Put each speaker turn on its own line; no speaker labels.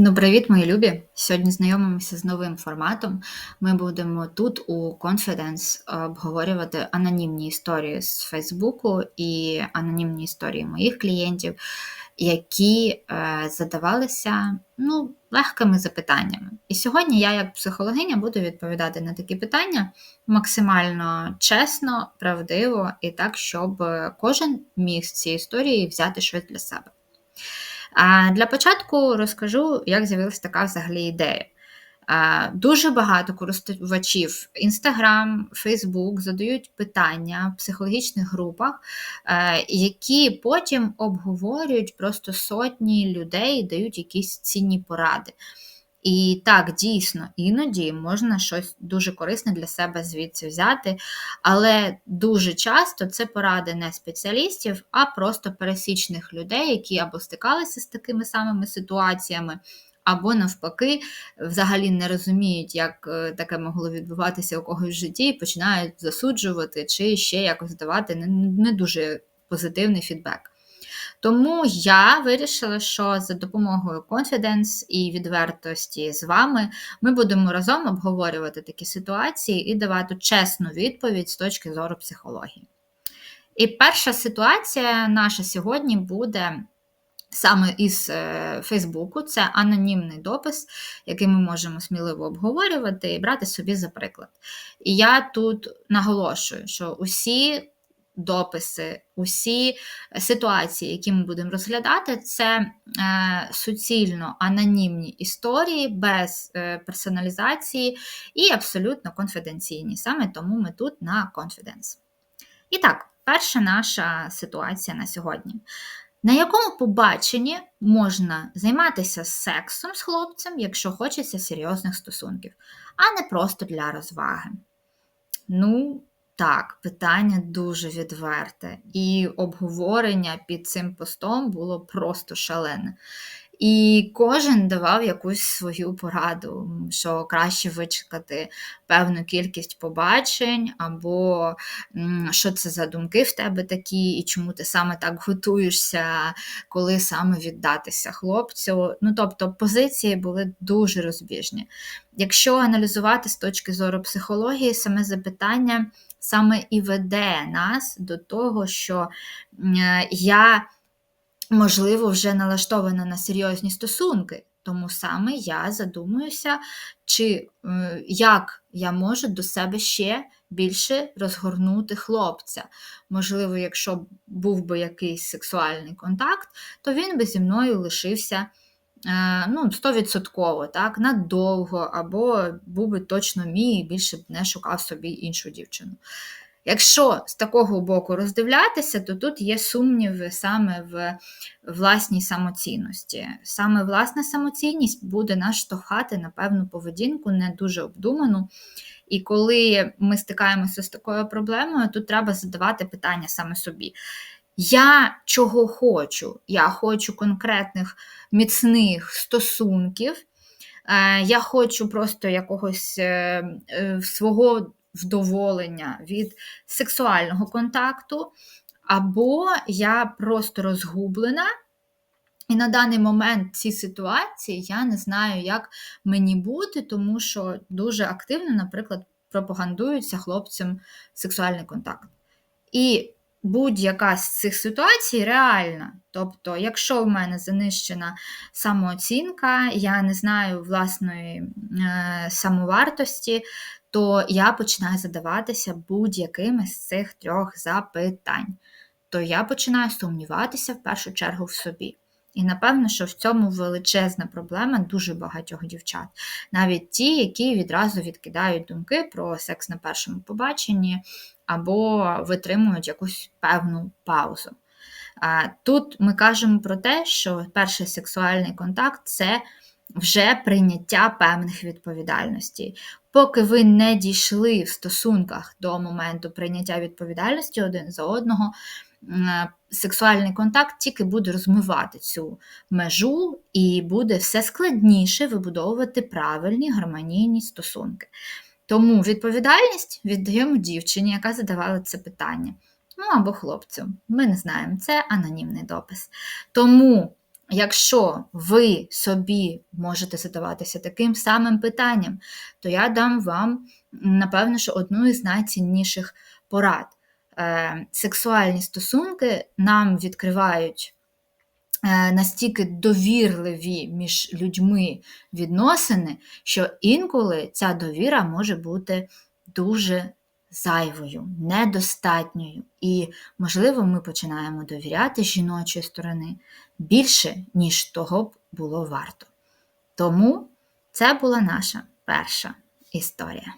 Ну, привіт, мої любі! Сьогодні знайомимося з новим форматом. Ми будемо тут у Confidence обговорювати анонімні історії з Фейсбуку і анонімні історії моїх клієнтів, які е, задавалися ну, легкими запитаннями. І сьогодні я, як психологиня, буду відповідати на такі питання максимально чесно, правдиво і так, щоб кожен міг з цієї історії взяти щось для себе. Для початку розкажу, як з'явилася така взагалі ідея. Дуже багато користувачів Instagram, Facebook задають питання в психологічних групах, е, які потім обговорюють просто сотні людей, дають якісь цінні поради. І так, дійсно, іноді можна щось дуже корисне для себе звідси взяти, але дуже часто це поради не спеціалістів, а просто пересічних людей, які або стикалися з такими самими ситуаціями, або навпаки, взагалі не розуміють, як е, таке могло відбуватися у когось в житті, і починають засуджувати чи ще якось давати не дуже позитивний фідбек. Тому я вирішила, що за допомогою Confidence і відвертості з вами ми будемо разом обговорювати такі ситуації і давати чесну відповідь з точки зору психології. І перша ситуація наша сьогодні буде. Саме із е, Фейсбуку це анонімний допис, який ми можемо сміливо обговорювати і брати собі за приклад. І я тут наголошую, що усі дописи, усі ситуації, які ми будемо розглядати, це е, суцільно анонімні історії без е, персоналізації і абсолютно конфіденційні. Саме тому ми тут на Confidence. І так, перша наша ситуація на сьогодні. На якому побаченні можна займатися сексом з хлопцем, якщо хочеться серйозних стосунків, а не просто для розваги? Ну, так, питання дуже відверте, і обговорення під цим постом було просто шалене. І кожен давав якусь свою пораду, що краще вичекати певну кількість побачень, або що це за думки в тебе такі, і чому ти саме так готуєшся, коли саме віддатися хлопцю. Ну, тобто позиції були дуже розбіжні. Якщо аналізувати з точки зору психології, саме запитання саме і веде нас до того, що я, можливо, вже налаштована на серйозні стосунки. Тому саме я задумуюся, чи е, як я можу до себе ще більше розгорнути хлопця. Можливо, якщо був би якийсь сексуальний контакт, то він би зі мною лишився Е, ну, 100%, так, надовго, або був би точно мій і більше б не шукав собі іншу дівчину. Якщо з такого боку роздивлятися, то тут є сумніви саме в власній самоцінності. Саме власна самоцінність буде нас штовхати на певну поведінку, не дуже обдуману. І коли ми стикаємося з такою проблемою, тут треба задавати питання саме собі. Я чого хочу? Я хочу конкретних міцних стосунків, е, я хочу просто якогось е, е, свого вдоволення від сексуального контакту, або я просто розгублена. І на даний момент ці ситуації я не знаю, як мені бути, тому що дуже активно, наприклад, пропагандується хлопцям сексуальний контакт. І будь-яка з цих ситуацій реальна. Тобто, якщо в мене занищена самооцінка, я не знаю власної е, самовартості, то я починаю задаватися будь-якими з цих трьох запитань. То я починаю сумніватися в першу чергу в собі. І напевно, що в цьому величезна проблема дуже багатьох дівчат. Навіть ті, які відразу відкидають думки про секс на першому побаченні, або витримують якусь певну паузу. Тут ми кажемо про те, що перший сексуальний контакт це вже прийняття певних відповідальностей. Поки ви не дійшли в стосунках до моменту прийняття відповідальності один за одного, сексуальний контакт тільки буде розмивати цю межу, і буде все складніше вибудовувати правильні гармонійні стосунки. Тому відповідальність віддаємо дівчині, яка задавала це питання. Ну або хлопцю. Ми не знаємо, це анонімний допис. Тому Якщо ви собі можете задаватися таким самим питанням, то я дам вам, напевно, що одну із найцінніших порад. Е, Сексуальні стосунки нам відкривають е, настільки довірливі між людьми відносини, що інколи ця довіра може бути дуже зайвою, недостатньою. І, можливо, ми починаємо довіряти жіночої сторони більше, ніж того б було варто. Тому це була наша перша історія.